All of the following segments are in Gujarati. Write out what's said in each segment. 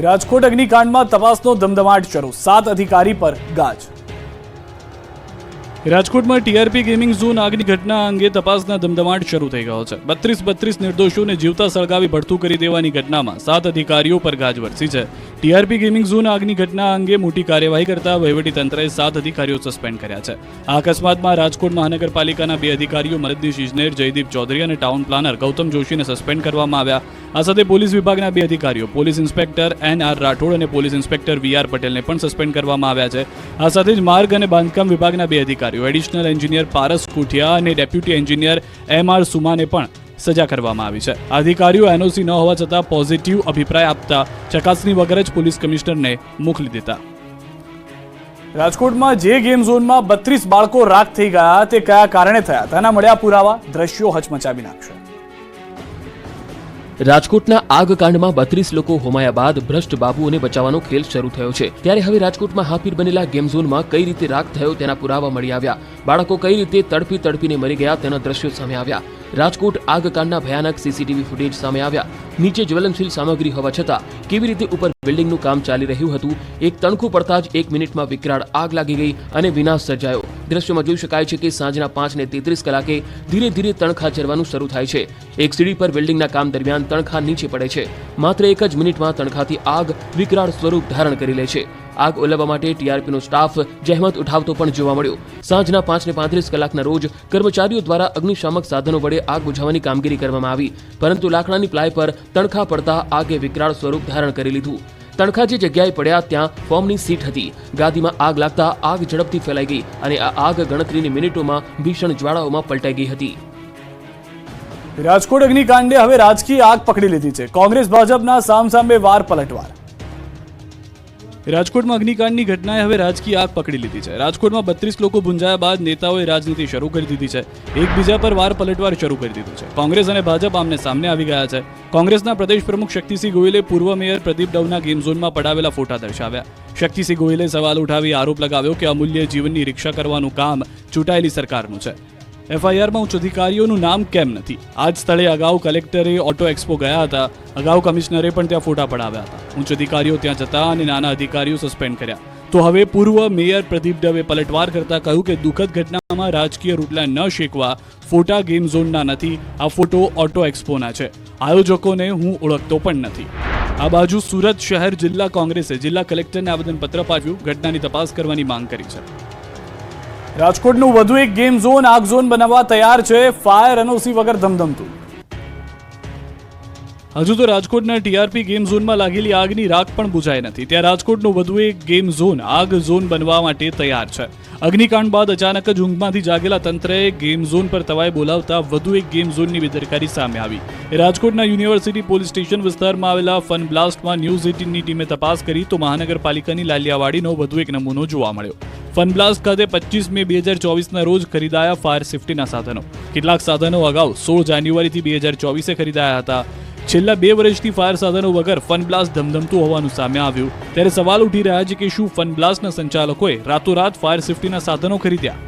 રાજકોટ અગ્નિકાંડમાં તપાસનો ધમધમાટ શરૂ. સાત અધિકારી પર ગાજ. રાજકોટમાં ટીઆરપી ગેમિંગ ઝોન આગની ઘટના અંગે તપાસના ધમધમાટ શરૂ થઈ ગયો છે. બત્રીસ બત્રીસ નિર્દોષોને જીવતા સળગાવી ભડતું કરી દેવાની ઘટનામાં સાત અધિકારીઓ પર ગાજ વરસી છે. ટીઆરપી ગેમિંગ ઝોન આગની ઘટના અંગે મોટી કાર્યવાહી કરતા વહીવટીતંત્રએ સાત અધિકારીઓ સસ્પેન્ડ કર્યા છે. આ અકસ્માતમાં રાજકોટ મહાનગરપાલિકાના બે અધિકારીઓ મરદનીશ ઇજનેર જયદીપ ચૌધરી અને ટાઉન પ્લાનર ગૌતમ જોશીને સસ્પેન્ડ કરવામાં આવ્યા. આ સાથે પોલીસ વિભાગના બે અધિકારીઓ, police inspector N R Rathod અને પોલીસ ઇન્સ્પેક્ટર વી આર પટેલને પણ સસ્પેન્ડ કરવામાં આવ્યા છે. આ સાથે જ માર્ગ અને બાંધકામ વિભાગના બે અધિકારીઓ એડિશનલ એન્જિનિયર પારસ કુઠિયા અને ડેપ્યુટી એન્જિનિયર એમ આર સુમાને પણ સજા કરવામાં આવી છે. અધિકારીઓ એનઓસી ન હોવા છતાં પોઝિટિવ અભિપ્રાય આપતા ચકાસણી વગર જ પોલીસ કમિશનરને મોકલી દીધા રાજકોટમાં જે ગેમ ઝોનમાં બત્રીસ બાળકો રાખ થઈ ગયા તે કયા કારણે થયા? તેના મળ્યા પુરાવા. દ્રશ્યો હચમચાવી નાખશે. રાજકોટના આગ કાંડમાં બત્રીસ લોકો હોમાયા બાદ ભ્રષ્ટ બાબુઓને બચાવવાનો ખેલ શરૂ થયો છે. ત્યારે હવે રાજકોટમાં હાફીર બનેલા ગેમ ઝોનમાં કઈ રીતે રાખ થયો તેના પુરાવા મળી આવ્યા. બાળકો કઈ રીતે તડપી તડપીને મરી ગયા તેના દ્રશ્યો સામે આવ્યા. રાજકોટ આગ કાંડના ભયાનક સીસીટીવી ફૂટેજ સામે આવ્યા. નીચે જ્વલનશીલ સામગ્રી હોવા છતાં કેવી રીતે ઉપર બિલ્ડિંગનું કામ ચાલી રહ્યું હતું? એક તણખું પડતા જ એક મિનિટમાં વિકરાળ આગ લાગી ગઈ અને વિનાશ સર્જાયો. દ્રશ્યમાં જોઈ શકાય છે કે સાંજના પાંચ ને તેત્રીસ કલાકે ધીરે ધીરે તણખા ચરવાનું શરૂ થાય છે. એક સીડી પર બિલ્ડિંગના કામ દરમિયાન તણખા નીચે પડે છે. માત્ર એક જ મિનિટમાં તણખાથી આગ વિકરાળ સ્વરૂપ ધારણ કરી લે છે. આગ ઓલવવા માટે ટીઆરપીનો સ્ટાફ જહેમત ઉઠાવતો પણ જોવા મળ્યો. સાંજના પાંચ ને પાંત્રીસ કલાકના રોજ કર્મચારીઓ દ્વારા અગ્નિશામક સાધનો વડે આગ બુઝાવવાની કામગીરી કરવામાં આવી. પરંતુ લાકડાની પ્લાય પર તણખા પડતા આગે વિકરાળ સ્વરૂપ ધારણ કરી લીધું. તણખા જે જગ્યાએ પડ્યા ત્યાં ફોર્મની સીટ હતી. ગાદીમાં આગ લાગતા આગ ઝડપથી ફેલાઈ ગઈ અને આ આગ ગણતરીની મિનિટોમાં ભીષણ જ્વાળાઓમાં પલટાઈ ગઈ હતી. રાજકોટ અગ્નિકાંડે હવે રાજકીય આગ પકડી લીધી છે. કોંગ્રેસ, ભાજપના સામસામે વાર પલટવાર. રાજકોટમાં અગ્નિકાંડની ઘટનાએ હવે રાજકીય આગ પકડી લીધી છે. રાજકોટમાં બત્રીસ લોકો ભૂંજાયા બાદ નેતાઓએ રાજનીતિ શરૂ કરી દીધી છે. એકબીજા પર વાર પલટવાર શરૂ કરી દીધું છે. કોંગ્રેસ અને ભાજપ આમને સામને આવી ગયા છે. કોંગ્રેસના પ્રદેશ પ્રમુખ શક્તિસિંહ ગોયલે પૂર્વ મેયર પ્રદીપ ડવના ગેમ ઝોનમાં પડાવેલા ફોટા દર્શાવ્યા. શક્તિસિંહ ગોયલે સવાલ ઉઠાવી આરોપ લગાવ્યો કે અમૂલ્ય જીવનની રિક્ષા કરવાનું કામ ચૂંટાયેલી સરકારનું છે. એફઆઈઆરમાં ઉચ્ચ અધિકારીઓનું નામ કેમ નથી? આ જ સ્થળે અગાઉ કલેક્ટરે ઓટો એક્સપો ગયા હતા. અગાઉ કમિશનરે પણ ત્યાં ફોટા પડાવ્યા હતા. ઉચ્ચ અધિકારીઓ ત્યાં જતા અને નાના અધિકારીઓ સસ્પેન્ડ કર્યા. તો હવે પૂર્વ મેયર પ્રદીપ દવે પલટવાર કરતા કહ્યું કે દુઃખદ ઘટનામાં રાજકીય રૂટલા ન શેકવા ફોટા ગેમ ઝોનના નથી, આ ફોટો ઓટો એક્સપોના છે. આયોજકોને હું ઓળખતો પણ નથી. આ બાજુ સુરત શહેર જિલ્લા કોંગ્રેસે જિલ્લા કલેક્ટરને આવેદનપત્ર પાઠવ્યું. ઘટનાની તપાસ કરવાની માંગ કરી છે. રાજકોટનું વધુ એક ગેમ ઝોન આગ ઝોન બનાવવા તૈયાર છે. ફાયર એનઓસી વગર ધમધમતું. હજુ તો રાજકોટના ટીઆરપી ગેમ ઝોનમાં લાગેલી આગની રાખ પણ બુઝાઈ નથી. ત્યાં રાજકોટનો વધુ એક ગેમ ઝોન, આગ ઝોન બનવા માટે તૈયાર છે. અગ્નિકાંડ બાદ અચાનક જ ઊંઘમાંથી જાગેલા તંત્રએ ગેમ ઝોન પર તવાઈ બોલાવતા વધુ એક ગેમ ઝોનની બેદરકારી સામે આવી. રાજકોટના યુનિવર્સિટી પોલીસ સ્ટેશન વિસ્તારમાં આવેલા ફન બ્લાસ્ટમાં ન્યૂઝ એટીનની ટીમે તપાસ કરી તો મહાનગરપાલિકાની લાલિયાવાડીનો વધુ એક નમૂનો જોવા મળ્યો. ફનબ્લાસ્ટ ખાતે પચીસ મે બે હજાર ચોવીસના રોજ ખરીદાયા ફાયર સેફટીના સાધનો. કેટલાક સાધનો અગાઉ સોળ જાન્યુઆરીથી બે હજાર ચોવીસે ખરીદાયા હતા. છેલ્લા બે વર્ષથી ફાયર સાધનો વગર ફનબ્લાસ્ટ ધમધમતું હોવાનું સામે આવ્યું. ત્યારે સવાલ ઉઠી રહ્યા છે કે શું ફનબ્લાસ્ટના સંચાલકોએ રાતોરાત ફાયર સેફટીના સાધનો ખરીદ્યા?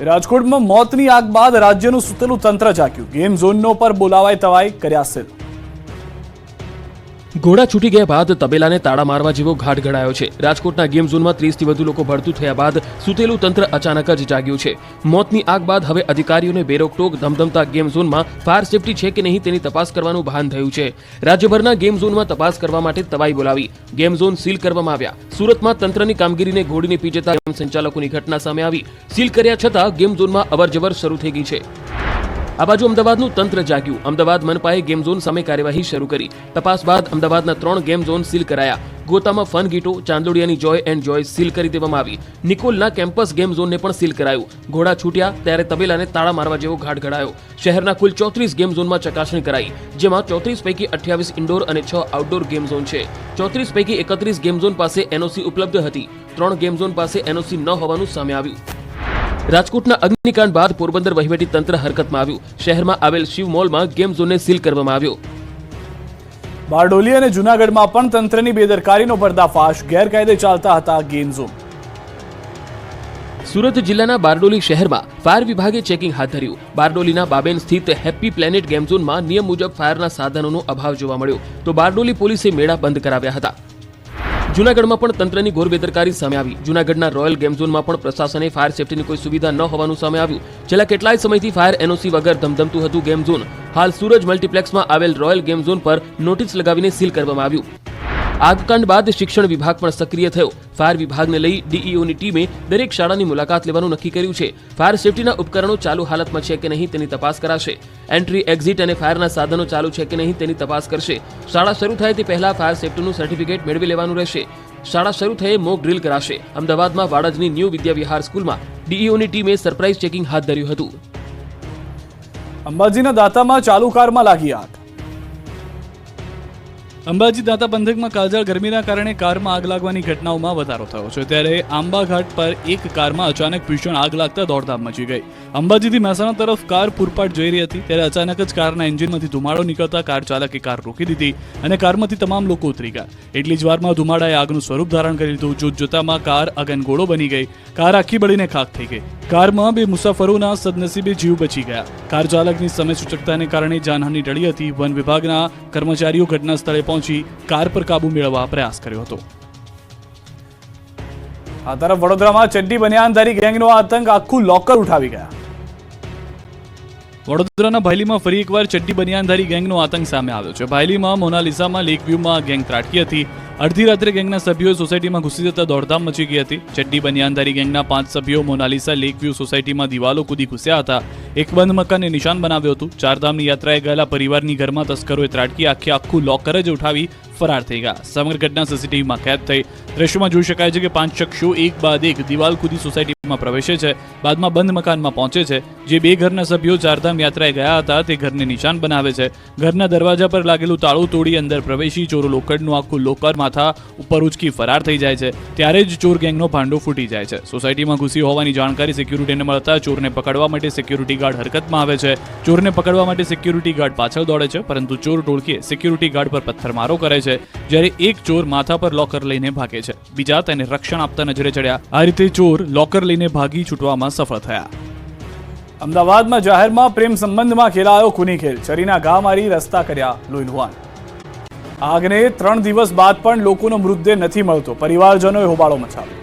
રાજકોટમાં મોતની આગ બાદ રાજ્યનું સુતેલું તંત્ર જાગ્યું ગેમ ઝોનનો પર બોલાવાય તવાઈ કર્યા સીલ ઘોડા છૂટી ગયા બાદ તબેલાને તાળા મારવા જેવો ઘાટ ઘડાયો છે. રાજકોટના ગેમ ઝોનમાં ત્રીસથી વધુ લોકો ભરતું થયા બાદ સુતેલું તંત્ર અચાનક જ જાગ્યું છે. મોતની આગ બાદ હવે અધિકારીઓને બેરોકટોક, ધમધમતા ગેમ ઝોનમાં ફાયર સેફટી છે કે નહીં તેની તપાસ કરવાનું ભાન થયું છે. રાજ્યભરના ગેમ ઝોનમાં તપાસ કરવા માટે તવાઈ બોલાવી ગેમ ઝોન સીલ કરવામાં આવ્યા. સુરતમાં તંત્રની કામગીરીને ઘોડીને પી જતા ગેમ સંચાલકોની ઘટના સામે આવી. સીલ કર્યા છતાં ગેમ ઝોનમાં અવરજવર શરૂ થઈ ગઈ છે. આ બાજુ અમદાવાદનું તંત્ર જાગ્યું. અમદાવાદ મનપાએ ગેમ ઝોન સામે કાર્યવાહી શરૂ કરી. તપાસ બાદ અમદાવાદના ત્રણ ગેમ ઝોન સીલ કરાયા. ગોતામાં ફન ગીટો, ચાંદોડિયાની જોય એન્ડ જોય સીલ કરી દેવામાં આવી. નિકોલના કેમ્પસ ગેમ ઝોનને પણ સીલ કરાયું. ઘોડા છૂટ્યા ત્યારે તબેલાને તાળા મારવા જેવો ઘાટ ઘડાયો. શહેરના કુલ ચોત્રીસ ગેમ ઝોનમાં ચકાસણી કરાઈ, જેમાં ચોત્રીસ પૈકી અઠ્યાવીસ ઇન્ડોર અને છ આઉટડોર ગેમ ઝોન છે. ચોત્રીસ પૈકી એકત્રીસ ગેમ ઝોન પાસે એનઓસી ઉપલબ્ધ હતી. ત્રણ ગેમ ઝોન પાસે એનઓસી ન હોવાનું સામે આવ્યું. રાજકોટના અગ્નિકાંડ બાદ પોરબંદર વહીવટી તંત્ર હરકતમાં આવ્યું. શહેરમાં આવેલ શિવ મોલમાં ગેમ ઝોનને સીલ કરવામાં આવ્યો. બારડોલી અને જુનાગઢમાં પણ તંત્રની બેદરકારીનો પર્દાફાશ. ગેરકાયદે ચાલતા હતા ગેમ ઝોન. સુરત જિલ્લાના બારડોલી શહેરમાં ફાયર વિભાગે ચેકિંગ હાથ ધર્યું. બારડોલીના બાબેન સ્થિત હેપ્પી પ્લેનેટ ગેમ ઝોનમાં નિયમ મુજબ ફાયરના સાધનોનો અભાવ જોવા મળ્યો. તો બારડોલી પોલીસે મેળા બંધ કરાવ્યા હતા. જૂનાગઢમાં પણ તંત્રની ઘોર બેદરકારી સામે આવી. જૂનાગઢના રોયલ ગેમ ઝોનમાં પણ પ્રશાસને ફાયર સેફટીની કોઈ સુવિધા ન હોવાનું સામે આવ્યું. છેલ્લા કેટલાય સમયથી ફાયર એનઓસી વગર ધમધમતું હતું ગેમ ઝોન હાલ સુરજ મલ્ટીપ્લેક્સમાં આવેલ રોયલ ગેમ ઝોન પર નોટિસ લગાવીને સીલ કરવામાં આવ્યું. આગકાંડ બાદ શિક્ષણ વિભાગ પણ સક્રિય થયો. ફાયર વિભાગને લઈ ડીઈઓની ટીમે દરેક શાળાની મુલાકાત લેવાનું નક્કી કર્યું છે. ફાયર સેફટીના ઉપકરણો ચાલુ હાલતમાં છે કે નહીં તેની તપાસ કરાશે. એન્ટ્રી, એક્ઝિટ અને ફાયરના સાધનો ચાલુ છે કે નહીં તેની તપાસ કરશે. શાળા શરૂ થાય તે પહેલા ફાયર સેફટીનું સર્ટિફિકેટ મેળવી લેવાનું રહેશે. શાળા શરૂ થયે મોક ડ્રીલ કરાશે. અમદાવાદમાં વાડજની ન્યૂ વિદ્યા વિહાર સ્કૂલમાં ડીઈઓની ટીમે સરપ્રાઇઝ ચેકિંગ હાથ ધર્યું હતું. અંબાજીના દાતામાં ચાલુ કારમાં લાગી આગ. અંબાજી દાંતા પંથકમાં કાળઝાળ ગરમીના કારણે કારમાં આગ લાગવાની ઘટનાઓમાં વધારો થયો છે. ત્યારે આંબાઘાટ પર એક કારમાં અચાનક ભીષણ આગ લાગતા દોડધામ મચી ગઈ. અંબાજીથી મહેસાણા તરફ કાર પૂરપાટ જઈ રહી હતી. ત્યારે અચાનક જ કારના એન્જિનમાંથી ધુમાડો નીકળતા કાર ચાલકે કાર રોકી દીધી અને કારમાંથી તમામ લોકો ઉતરી ગયા. એટલી જ વારમાં ધુમાડાએ આગનું સ્વરૂપ ધારણ કરી લીધું. જોત જોતામાં કાર અગનગોળો બની ગઈ. કાર આખી બળીને ખાક થઈ ગઈ. કારમાં બે મુસાફરોના સદનસીબે જીવ બચી ગયા. કાર ચાલકની સમય સૂચકતાને કારણે જાનહાની ટળી હતી. વન વિભાગના કર્મચારીઓ ઘટના સ્થળે પહોંચી કાર પર કાબુ મેળવવા પ્રયાસ કર્યો હતો. આ તરફ વડોદરામાં ચડ્ડી બનિયાનધારી ગેંગનો આતંક આખું લોકર ઉઠાવી ગયા. વડોદરાના ભાયલીમાં ફરી એકવાર ચડ્ડી બનિયાનધારી ગેંગનો આતંક સામે આવ્યો છે. ભાયલીમાં, મોનાલિસામાં લેક વ્યૂમાં આ ગેંગ ત્રાટકી હતી. અડધી રાત્રે ગેંગના સભ્યોએ સોસાયટીમાં ઘૂસી જતા દોડધામ મચી ગઈ હતી. ચડ્ડી બનિયાનધારી ગેંગના પાંચ સભ્યો મોનાલિસા લેક વ્યૂ સોસાયટીમાં દિવાલો કૂદી ઘૂસ્યા હતા. એક બંધ મકાનને નિશાન બનાવ્યું હતું. ચારધામની યાત્રાએ ગયેલા પરિવારની ઘરમાં તસ્કરોએ ત્રાટકી આખી આખું લોકર જ ઉઠાવી ફરાર થઈ ગયા. સમગ્ર ઘટના સીસીટીવીમાં કેદ થઈ. દ્રશ્યોમાં જોઈ શકાય છે કે પાંચ શખ્સો એક બાદ એક દિવાલ કૂદી સોસાયટીમાં પ્રવેશે છે. બાદમાં બંધ મકાનમાં પહોંચે છે. જે બે ઘરના સભ્યો ચારધામ યાત્રાએ ગયા હતા, તે ઘરને નિશાન બનાવે છે. ઘરના દરવાજા પર લાગેલું તાળું તોડી અંદર પ્રવેશી ચોરો લોકડનું આખું લોકર માથા ઉપર ઉચકી ફરાર થઈ જાય છે. ત્યારે જ ચોર ગેંગનો ભાંડો ફૂટી જાય છે. સોસાયટીમાં ઘૂસી હોવાની જાણકારી સિક્યુરિટીને મળતા ચોરને પકડવા માટે સિક્યુરિટી ગાર્ડ હરકતમાં આવે છે. ચોરને પકડવા માટે સિક્યુરિટી ગાર્ડ પાછળ દોડે છે, પરંતુ ચોર ટોળકીએ સિક્યુરિટી ગાર્ડ પર પથ્થરમારો કરે છે. જ્યારે એક ચોર માથા પર લોકર લઈને ભાગે છે. બીજા તેને રક્ષણ આપતા નજરે ચડ્યા. આ રીતે ચોર લોકર લઈને ભાગી છૂટવામાં સફળ થયા. અમદાવાદમાં જાહેરમાં પ્રેમ સંબંધમાં ખેલાયો ખૂની ખેલ. છરીના ઘા મારી રસ્તા કર્યા લોહીલુહાન આગને ત્રણ દિવસ બાદ પણ લોકોનો મૃતદેહ નથી મળતો. પરિવારજનોએ હોબાળો મચાવ્યો.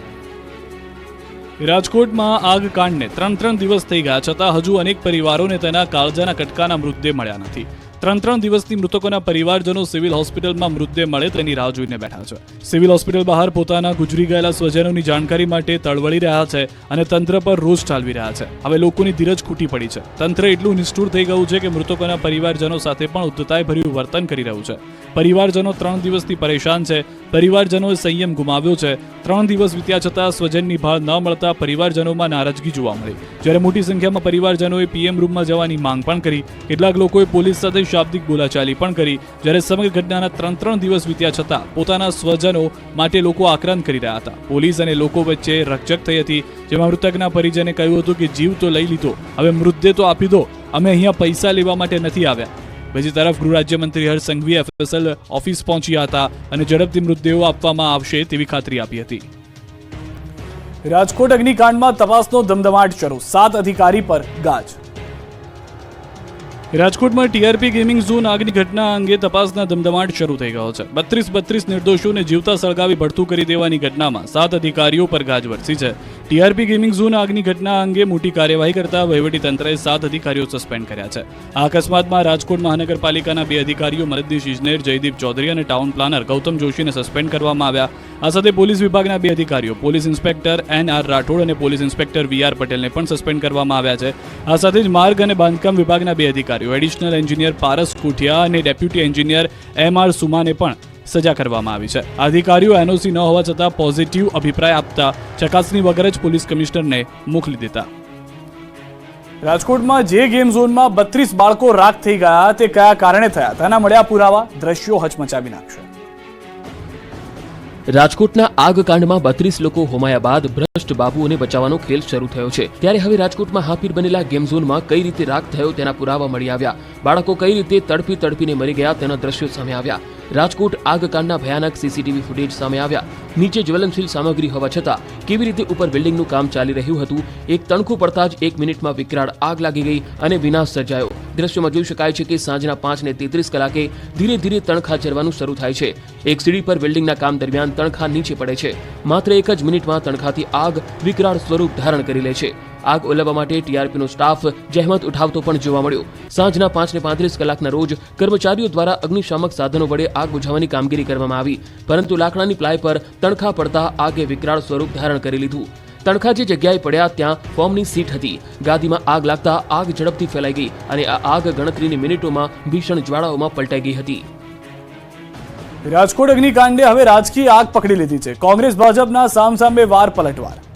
રાજકોટમાં આગ કાંડને ત્રણ ત્રણ દિવસ થઈ ગયા છતાં હજુ અનેક પરિવારોને તેના કાળજાના કટકાના મૃતદેહ મળ્યા નથી. ત્રણ ત્રણ દિવસથી મૃતકોના પરિવારજનો સિવિલ હોસ્પિટલમાં મૃતદેહ મળે તેની રાહ જોઈને બેઠા છે. સિવિલ હોસ્પિટલ બહાર પોતાના ગુજરી ગયેલા સ્વજનોની જાણકારી માટે તળવળી રહ્યા છે અને તંત્ર પર રોષ ઠાલવી રહ્યા છે. હવે લોકોની ધીરજ ખૂટી પડી છે. તંત્ર એટલું નિષ્ઠુર થઈ ગયું છે કે મૃતકોના પરિવારજનો સાથે પણ ઉદ્ધતાય ભર્યું વર્તન કરી રહ્યું છે. પરિવારજનો ત્રણ દિવસથી પરેશાન છે. પરિવારજનોએ સંયમ ગુમાવ્યો છે. ત્રણ દિવસ વીત્યા છતાં સ્વજનની ભાળ ન મળતા પરિવારજનોમાં નારાજગી જોવા મળી. જ્યારે મોટી સંખ્યામાં પરિવારજનોએ પીએમ રૂમમાં જવાની માંગ પણ કરી. કેટલાક લોકોએ પોલીસ સાથે શાબ્દિક બોલાચાલી પણ કરી. જ્યારે સમગ્ર ઘટનાના ત્રણ ત્રણ દિવસ વીત્યા છતાં પોતાના સ્વજનો માટે લોકો આક્રંદ કરી રહ્યા હતા. પોલીસ અને લોકો વચ્ચે રક્ષક થઈ હતી. જેમાં મૃતકના પરિજને કહ્યું હતું કે જીવ તો લઈ લીધો. હવે મૃતદેહ તો આપી દો. અમે અહીંયા પૈસા લેવા માટે નથી આવ્યા. બીજી તરફ ગૃહ રાજ્યમંત્રી હર્ષ સંઘવી એફએસએલ ઓફિસ પહોંચ્યા હતા અને ઝડપથી મૃતદેહો આપવામાં આવશે તેવી ખાતરી આપી હતી. રાજકોટ અગ્નિકાંડમાં તપાસનો ધમધમાટ શરૂ. સાત અધિકારી પર ગાજ. રાજકોટમાં ટીઆરપી ગેમિંગ ઝોન આગની ઘટના અંગે તપાસના ધમધમાટ શરૂ થઈ ગયો છે. બત્રીસ બત્રીસ નિર્દોષોને જીવતા સળગાવી ભડતું કરી દેવાની ઘટનામાં સાત અધિકારીઓ પર ગાજ વરસી છે. ટીઆરપી ગેમિંગ ઝોન આગની ઘટના અંગે મોટી કાર્યવાહી કરતા વહીવટી તંત્રએ સાત અધિકારીઓ સસ્પેન્ડ કર્યા છે. આ અકસ્માતમાં રાજકોટ મહાનગરપાલિકાના બે અધિકારીઓ મરદીશ ઇજનેર જયદીપ ચૌધરી અને ટાઉન પ્લાનર ગૌતમ જોશીને સસ્પેન્ડ કરવામાં આવ્યા. આ સાથે પોલીસ વિભાગના બે અધિકારીઓ, police inspector N R Rathod અને પોલીસ ઇન્સ્પેક્ટર વી આર પટેલને પણ સસ્પેન્ડ કરવામાં આવ્યા છે. આ સાથે જ માર્ગ અને બાંધકામ વિભાગના બે અધિકારીઓ, એડિશનલ એન્જિનિયર પારસ કુઠિયા અને ડેપ્યુટી એન્જિનિયર એમ આર સુમાને પણ સજા કરવામાં આવી છે. અધિકારીઓ એનઓસી ન હોવા છતાં પોઝિટિવ અભિપ્રાય આપતા ચકાસણી વગર જ પોલીસ કમિશનરને મોકલી દીધા રાજકોટમાં જે ગેમ ઝોનમાં બત્રીસ બાળકો રાખ થઈ ગયા, તે કયા કારણે થયા? તેના મળ્યા પુરાવા, દ્રશ્યો હચમચાવી નાખશે. રાજકોટના આગ કાંડમાં બત્રીસ લોકો હોમાયા બાદ ભ્રષ્ટ બાબુઓને બચાવવાનો ખેલ શરૂ થયો છે. ત્યારે હવે રાજકોટમાં હાફીર બનેલા ગેમ ઝોનમાં કઈ રીતે રાખ થયો તેના પુરાવા મળી આવ્યા? બાળકો કઈ રીતે તડપી તડપીને મરી ગયા તેના દ્રશ્યો સામે આવ્યા? રાજકોટ આગકાંડના ભયાનક સીસીટીવી ફૂટેજ સામે આવ્યા. નીચે જ્વલનશીલ સામગ્રી હોવા છતાં કેવી રીતે ઉપર બિલ્ડિંગનું કામ ચાલી રહ્યું હતું? એક તણખું પડતા જ એક મિનિટમાં વિકરાળ આગ લાગી ગઈ અને વિનાશ સર્જાયો. દ્રશ્યમાં જોઈ શકાય છે કે સાંજના પાંચ ને તેત્રીસ કલાકે ધીરે ધીરે તણખા ચરવાનું શરૂ થાય છે. એક સીડી પર બિલ્ડિંગના કામ દરમિયાન તણખા નીચે પડે છે. માત્ર એક જ મિનિટમાં તણખાથી આગ વિકરાળ સ્વરૂપ ધારણ કરી લે છે. આગ ઓલવવા માટે ટીઆરપીનો સ્ટાફ જહેમત ઉઠાવતો પણ જોવા મળ્યો. સાંજના પાંચ ને પાંત્રીસ કલાકના રોજ કર્મચારીઓ દ્વારા અગ્નિશામક સાધનો વડે આગ બુઝાવવાની કામગીરી કરવામાં આવી. પરંતુ લાકડાની પ્લાય પર તણખા પડતા આગે વિકરાળ સ્વરૂપ ધારણ કરી લીધું. તણખા જે જગ્યાએ પડ્યા ત્યાં ફોર્મની સીટ હતી. ગાદીમાં આગ લાગતા આગ ઝડપથી ફેલાઈ ગઈ અને આ આગ ગણતરીની મિનિટોમાં ભીષણ જ્વાળાઓમાં પલટાઈ ગઈ હતી. રાજકોટ અગ્નિકાંડે હવે રાજકીય આગ પકડી લીધી છે. કોંગ્રેસ, ભાજપના સામસામે વાર પલટવાર.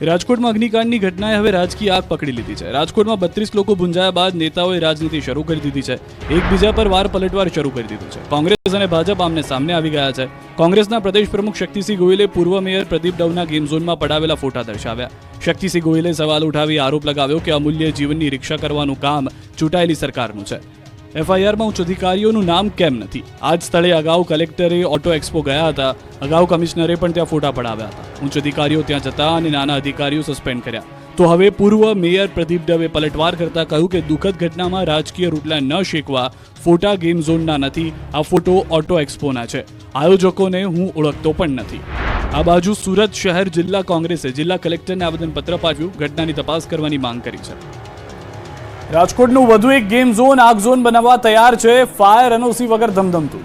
રાજકોટમાં અગ્નિકાંડની ઘટનાએ હવે રાજકીય આગ પકડી લીધી છે. રાજકોટમાં બત્રીસ લોકો ભૂંજાયા બાદ નેતાઓએ રાજનીતિ શરૂ કરી દીધી છે. એકબીજા પર વાર પલટવાર શરૂ કરી દીધું છે. કોંગ્રેસ અને ભાજપ આમને સામને આવી ગયા છે. કોંગ્રેસના પ્રદેશ પ્રમુખ શક્તિસિંહ ગોયલે પૂર્વ મેયર પ્રદીપ ડવના ગેમ ઝોનમાં પડાવેલા ફોટા દર્શાવ્યા. શક્તિસિંહ ગોયલે સવાલ ઉઠાવી આરોપ લગાવ્યો કે અમૂલ્ય જીવનની રિક્ષા કરવાનું કામ ચૂંટાયેલી સરકારનું છે. એફઆઈઆરમાં ઉચ્ચ અધિકારીઓનું નામ કેમ નથી? આ જ સ્થળે અગાઉ કલેક્ટરે ઓટો એક્સપો ગયા હતા. અગાઉ કમિશનરે પણ ત્યાં ફોટા પડાવ્યા હતા. ઉચ્ચ અધિકારીઓ ત્યાં જતા અને નાના અધિકારીઓ સસ્પેન્ડ કર્યા. તો હવે પૂર્વ મેયર પ્રદીપ દવે પલટવાર કરતા કહ્યું કે દુઃખદ ઘટનામાં રાજકીય રૂટલા ન શેકવા ફોટા ગેમ ઝોનના નથી. આ ફોટો ઓટો એક્સપોના છે. આયોજકોને હું ઓળખતો પણ નથી. આ બાજુ સુરત શહેર જિલ્લા કોંગ્રેસે જિલ્લા કલેક્ટરને આવેદનપત્ર પાઠવ્યું. ઘટનાની તપાસ કરવાની માંગ કરી છે. રાજકોટનું વધુ એક ગેમ ઝોન, આગ ઝોન બનાવવા તૈયાર છે. ફાયર એનઓસી વગર ધમધમતું.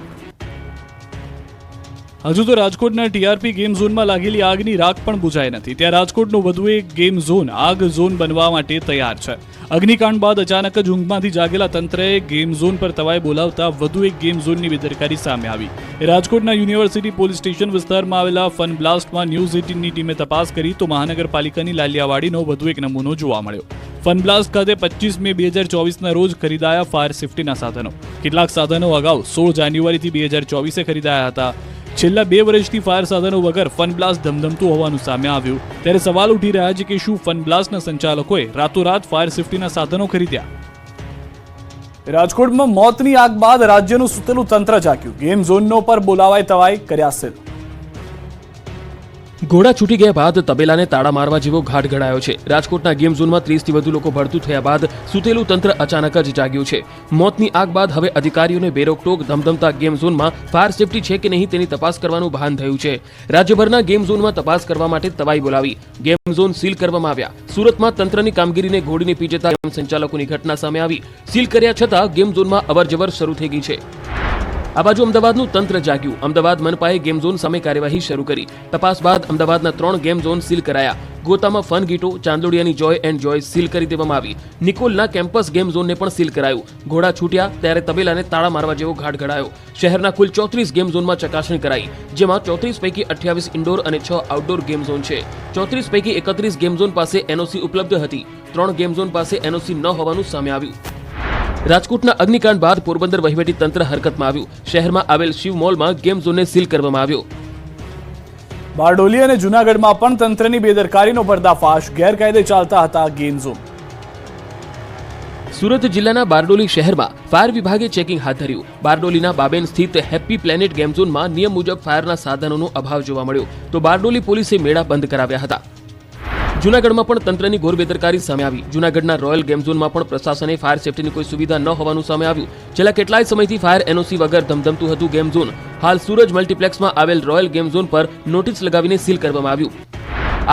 હજુ તો રાજકોટના ટીઆરપી ગેમ ઝોનમાં લાગેલી આગની રાખ પણ બુઝાઈ નથી. ત્યાં રાજકોટનું વધુ એક ગેમ ઝોન, આગ ઝોન બનવા માટે તૈયાર છે. અગ્નિકાંડ બાદ અચાનક જ ઊંઘમાંથી જાગેલા તંત્રએ ગેમ ઝોન પર તવાઈ બોલાવતા વધુ એક ગેમ ઝોનની બેદરકારી સામે આવી. રાજકોટના યુનિવર્સિટી પોલીસ સ્ટેશન વિસ્તારમાં આવેલા ફન બ્લાસ્ટમાં ન્યૂઝ એટીનની ટીમે તપાસ કરી તો મહાનગરપાલિકાની લાલિયાવાડીનો વધુ એક નમૂનો જોવા મળ્યો. ફનબ્લાસ્ટ ખાતે પચીસ મે બે હજાર ચોવીસના રોજ ખરીદાયા ફાયર સેફટીના સાધનો. કેટલાક સાધનો અગાઉ સોળ જાન્યુઆરીથી બે હજાર ચોવીસે ખરીદાયા હતા. છેલ્લા બે વર્ષથી ફાયર સાધનો વગર ફન ધમધમતું હોવાનું સામે આવ્યું. ત્યારે સવાલ ઉઠી રહ્યા છે કે શું ફન સંચાલકોએ રાતોરાત ફાયર સેફટીના સાધનો ખરીદ્યા? રાજકોટમાં મોતની આગ બાદ રાજ્યનું સુતેલું તંત્ર જાગ્યું ગેમ ઝોનનો પર બોલાવાય તવાય કર્યા સીલ ઘોડા છૂટી ગયા બાદ તબેલાને તાળા મારવા જેવો ઘાટ ઘડાયો છે. રાજકોટના ગેમ ઝોનમાં ત્રીસથી વધુ લોકો ભરતું થયા બાદ સુતેલું તંત્ર અચાનક જ જાગ્યું છે. મોતની આગ બાદ હવે અધિકારીઓને બેરોકટોક, ધમધમતા ગેમ ઝોનમાં ફાયર સેફટી છે કે નહીં તેની તપાસ કરવાનું ભાન થયું છે. રાજ્યભરના ગેમ ઝોનમાં તપાસ કરવા માટે તવાઈ બોલાવી ગેમ ઝોન સીલ કરવામાં આવ્યા. સુરતમાં તંત્રની કામગીરીને ઘોડીને પી જતા ગેમ સંચાલકોની ઘટના સામે આવી. સીલ કર્યા છતાં ગેમ ઝોનમાં અવરજવર શરૂ થઈ ગઈ છે. આ બાજુ અમદાવાદનું તંત્ર જાગ્યું. અમદાવાદ મનપાએ ગેમ ઝોન સામે કાર્યવાહી શરૂ કરી. તપાસ બાદ અમદાવાદના ત્રણ ગેમ ઝોન સીલ કરાયા. ગોતામાં ફન ગીટો ચાંદોડિયાની જોય એન્ડ જોય સીલ કરી દેવામાં આવી. નિકોલના કેમ્પસ ગેમ ઝોનને પણ સીલ કરાયું. ઘોડા છૂટ્યા ત્યારે તબેલાને તાળા મારવા જેવો ઘાટ ઘડાયો. શહેરના કુલ ચોત્રીસ ગેમ ઝોનમાં ચકાસણી કરાઈ, જેમાં ચોત્રીસ પૈકી અઠ્યાવીસ ઇન્ડોર અને છ આઉટડોર ગેમ ઝોન છે. ચોત્રીસ પૈકી એકત્રીસ ગેમ ઝોન પાસે એનઓસી ઉપલબ્ધ હતી. ત્રણ ગેમ ઝોન પાસે એનઓસી ન હોવાનું સામે આવ્યું. રાજકોટના અગ્નિકાંડ બાદ પોરબંદર વહીવટી તંત્ર હરકતમાં આવ્યું. શહેરમાં આવેલ શિવ મોલમાં ગેમ ઝોનને સીલ કરવામાં આવ્યો. બારડોલી અને જુનાગઢમાં પણ તંત્રની બેદરકારીનો પર્દાફાશ. ગેરકાયદે ચાલતા હતા ગેમ ઝોન. સુરત જિલ્લાના બારડોલી શહેરમાં ફાયર વિભાગે ચેકિંગ હાથ ધર્યું. બારડોલીના બાબેન સ્થિત હેપી પ્લેનેટ ગેમ ઝોનમાં નિયમ મુજબ ફાયરના સાધનોનો અભાવ જોવા મળ્યો. તો બારડોલી પોલીસે મેળા બંધ કરાવ્યા હતા. જૂનાગઢમાં પણ તંત્રની ઘોર બેદરકારી સામે આવી. જૂનાગઢના રોયલ ગેમ ઝોનમાં પણ પ્રશાસને ફાયર સેફટીની કોઈ સુવિધા ન હોવાનું સામે આવ્યું. છેલ્લા કેટલાય સમયથી ફાયર એનઓસી વગર ધમધમતું હતું ગેમ ઝોન. હાલ સુરજ મલ્ટીપ્લેક્સમાં આવેલ રોયલ ગેમ ઝોન પર નોટિસ લગાવીને સીલ કરવામાં આવ્યું.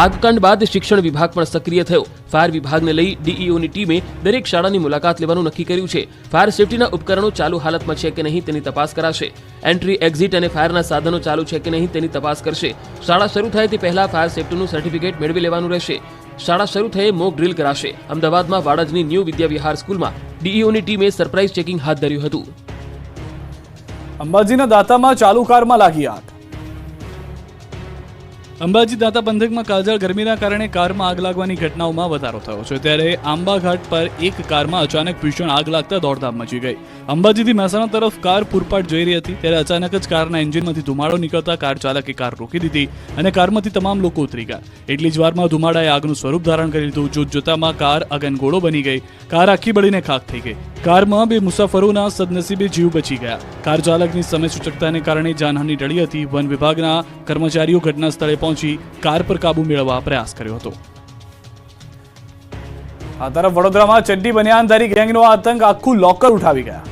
આગકાંડ બાદ શિક્ષણ વિભાગ પણ સક્રિય થયો. ફાયર વિભાગને લઈ ડીઈઓની ટીમે દરેક શાળાની મુલાકાત લેવાનું નક્કી કર્યું છે. ફાયર સેફટીના ઉપકરણો ચાલુ હાલતમાં છે કે નહીં તેની તપાસ કરાશે. એન્ટ્રી, એક્ઝિટ અને ફાયરના સાધનો ચાલુ છે કે નહીં તેની તપાસ કરશે. શાળા શરૂ થાય તે પહેલા ફાયર સેફટીનું સર્ટિફિકેટ મેળવી લેવાનું રહેશે. શાળા શરૂ થયે મોક ડ્રીલ કરાશે. અમદાવાદમાં વાડજની ન્યૂ વિદ્યા વિહાર સ્કૂલમાં ડીઈઓની ટીમે સરપ્રાઇઝ ચેકિંગ હાથ ધર્યું હતું. અંબાજીના દાતામાં ચાલુ કારમાં લાગી આગ. અંબાજી દાતા પંથકમાં કાજળ ગરમીના કારણે કારમાં આગ લાગવાની ઘટનાઓમાં વધારો થયો છે. ત્યારે આંબાઘાટ પર એક કારમાં અચાનક ભીષણ આગ લાગતા દોડધામ મચી ગઈ. અંબાજીથી મહેસાણા તરફ કાર પૂરપાટ જઈ રહી હતી. ત્યારે અચાનક જ કારના એન્જિનમાંથી ધુમાડો નીકળતા કાર ચાલકે કાર રોકી દીધી અને કારમાંથી તમામ લોકો ઉતરી ગયા. એટલી જ વારમાં ધુમાડાએ આગનું સ્વરૂપ ધારણ કરી લીધું. જોત જોતામાં કાર અગનગોળો બની ગઈ. કાર આખી બળીને ખાખ થઈ ગઈ. કારમાં બે મુસાફરોના સદનસીબે જીવ બચી ગયા. કાર ચાલકની સમય સૂચકતાને કારણે જાનહાની ટળી હતી. વન વિભાગના કર્મચારીઓ ઘટના સ્થળે પહોંચી કાર પર કાબુ મેળવવા પ્રયાસ કર્યો હતો. આ તરફ વડોદરામાં ચડ્ડી બનિયાનધારી ગેંગનો આતંક આખું લોકર ઉઠાવી ગયા.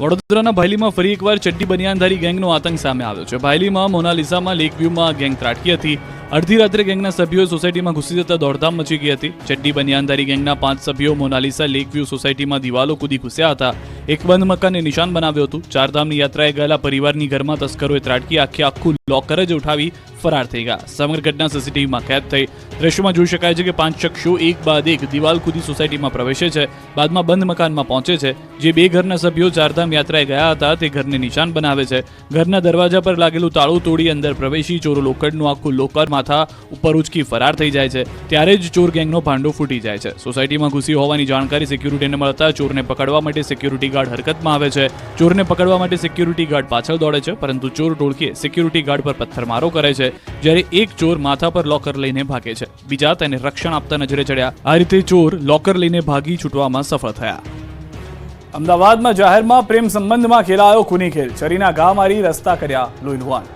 વડોદરાના ભાયલીમાં ફરી એકવાર ચડ્ડી બનિયાનધારી ગેંગનો આતંક સામે આવ્યો છે. ભાયલીમાં મોનાલિસામાં લેક વ્યૂમાં ગેંગ ત્રાટકી હતી. અડધી રાત્રે ગેંગના સભ્યોએ સોસાયટીમાં ઘૂસી જતા દોડધામ મચી ગઈ હતી. ચડ્ડી બનિયાનધારી ગેંગના પાંચ સભ્યો મોનાલિસા લેક વ્યૂ સોસાયટીમાં દિવાલો કૂદી ઘૂસ્યા હતા. એક બંધ મકાનને નિશાન બનાવ્યું હતું. ચારધામની યાત્રાએ ગયેલા પરિવારની ઘરમાં તસ્કરોએ ત્રાટકી આખી આખું લોકર જ ઉઠાવી ફરાર થઈ ગયા. સમગ્ર ઘટના સીસીટીવીમાં કેદ થઈ. દ્રશ્યમાં જોઈ શકાય છે કે પાંચ શખ્સો એક બાદ એક દિવાલ કૂદી સોસાયટીમાં પ્રવેશે છે. બાદમાં બંધ મકાનમાં પહોંચે છે. જે બે ઘરના સભ્યો ચારધામ યાત્રાએ ગયા હતા તે ઘરને નિશાન બનાવે છે. ઘરના દરવાજા પર લાગેલું તાળું તોડી અંદર પ્રવેશી ચોરો લોખંડનું આખું લોકર માથા ઉપર ઉચકી ફરાર થઈ જાય છે, ત્યારે જ ચોર ગેંગનો ભાંડો ફૂટી જાય છે. સોસાયટીમાં ઘૂસી હોવાની જાણકારી સિક્યુરિટીને મળતા ચોરને પકડવા માટે સિક્યુરિટી ગાર્ડ હરકતમાં આવે છે. ચોરને પકડવા માટે સિક્યુરિટી ગાર્ડ પાછળ દોડે છે, પરંતુ ચોર ટોળકીએ સિક્યુરિટી ગાર્ડ પર પથ્થરમારો કરે છે, જ્યારે એક ચોર માથા પર લોકર લઈને ભાગે છે. બીજા તેને રક્ષણ આપતા નજરે ચડ્યા. આ રીતે ચોર લોકર લઈને ભાગી છૂટવામાં સફળ થયા. અમદાવાદમાં જાહેરમાં પ્રેમ સંબંધમાં ખેલાયો ખૂની ખેલ. છરીના ઘા મારી રસ્તા કર્યા લોહીલુહાણ